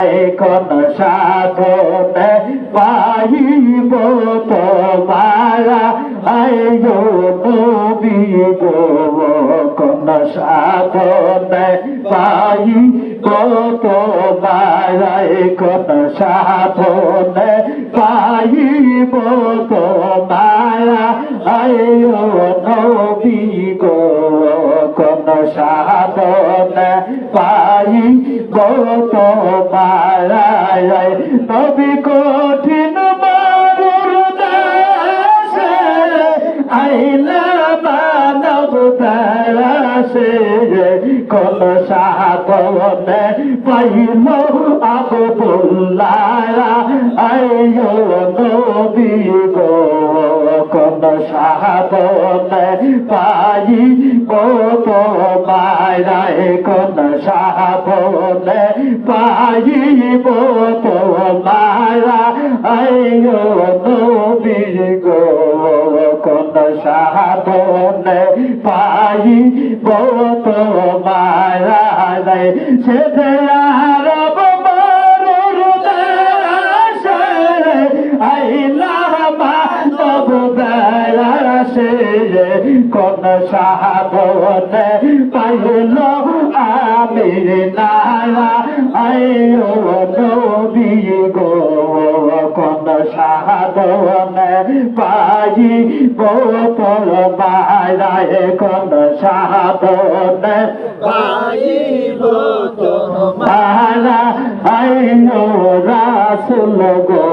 কোন সাধনে পাইব তোমারা। আয়ো নবী গো কোন সাধনে পাইব তোমারা। কোন সাধনে পাইব তোমারা। আয়ো নবী গত মারায় তবে কঠিন মারুর দাসে আইলা মানব দাসে। কোন সাধনে পাইল আবদুল্লাহ। আইয়ো নবী গো কোন সাধনে পাই কত মারায় কোন সাধনে পাই কত মারা আইয়ো নবী গো কোন সাধনে পাই কত মারায় সে কোন সাধনে পাইল আমি নারা? আয়ো নবী গো, কোন সাধনে পাই বোতল মারায় কোন সাধনে পাইব মারা আইনো রাসুল গো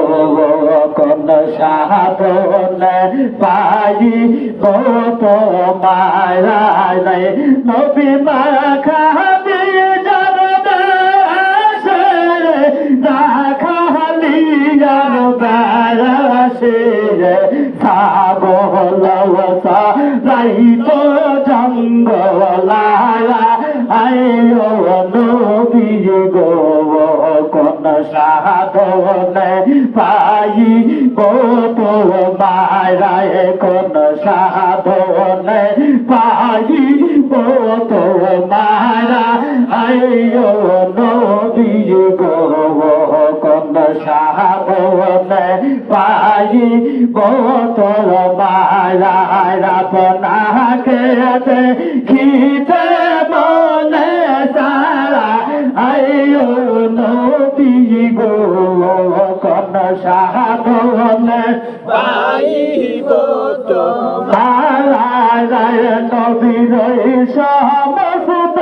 কোন সাধনে পাই কত মারা নবী মা খাবি জানবে না খালি জানবে ছাগল রাইত জঙ্গলারা আয়ো নবী গো। কোন সাধনে পাই কত মারায় কোন সাধনে পাই কত মারা আয়ো নবী গো কোন সাধনে পাই কত মারা আপনাকে দেখিতে সাধনে পাইব মারায় নবীর সমস্ত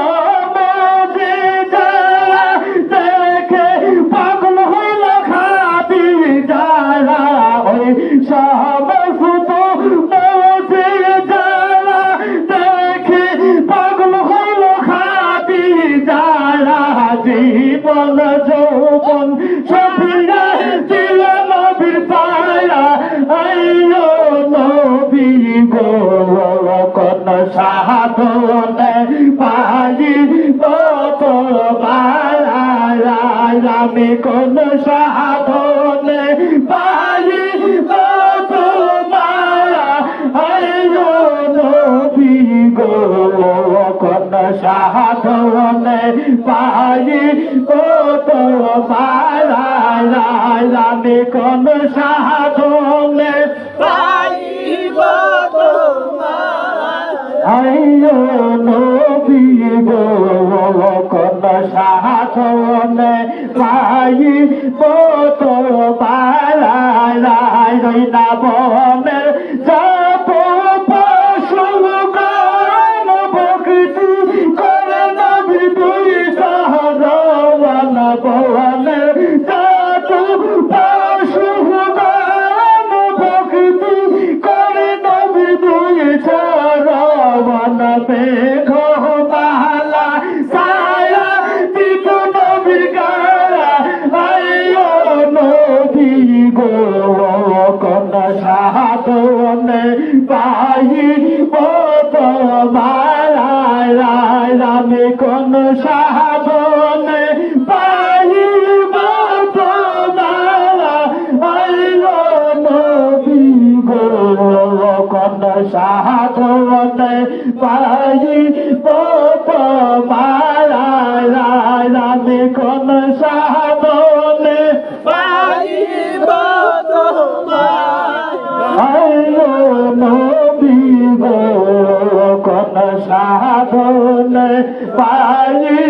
সাধনে পাই কত আমি কোন সাধনে কোন সাধনে পাই কত মায়া আমি কোন সাধনে পাইব আইয়ো নবী গো কোন সাধনে পাই কত পাড়ায় রইনা বনের সাধনে পাই বত মারায় রামে কোন সাধনে পাই বত মারা আইয়ো নবী গো, কোন সাধনে পাই বত সাধন পাইব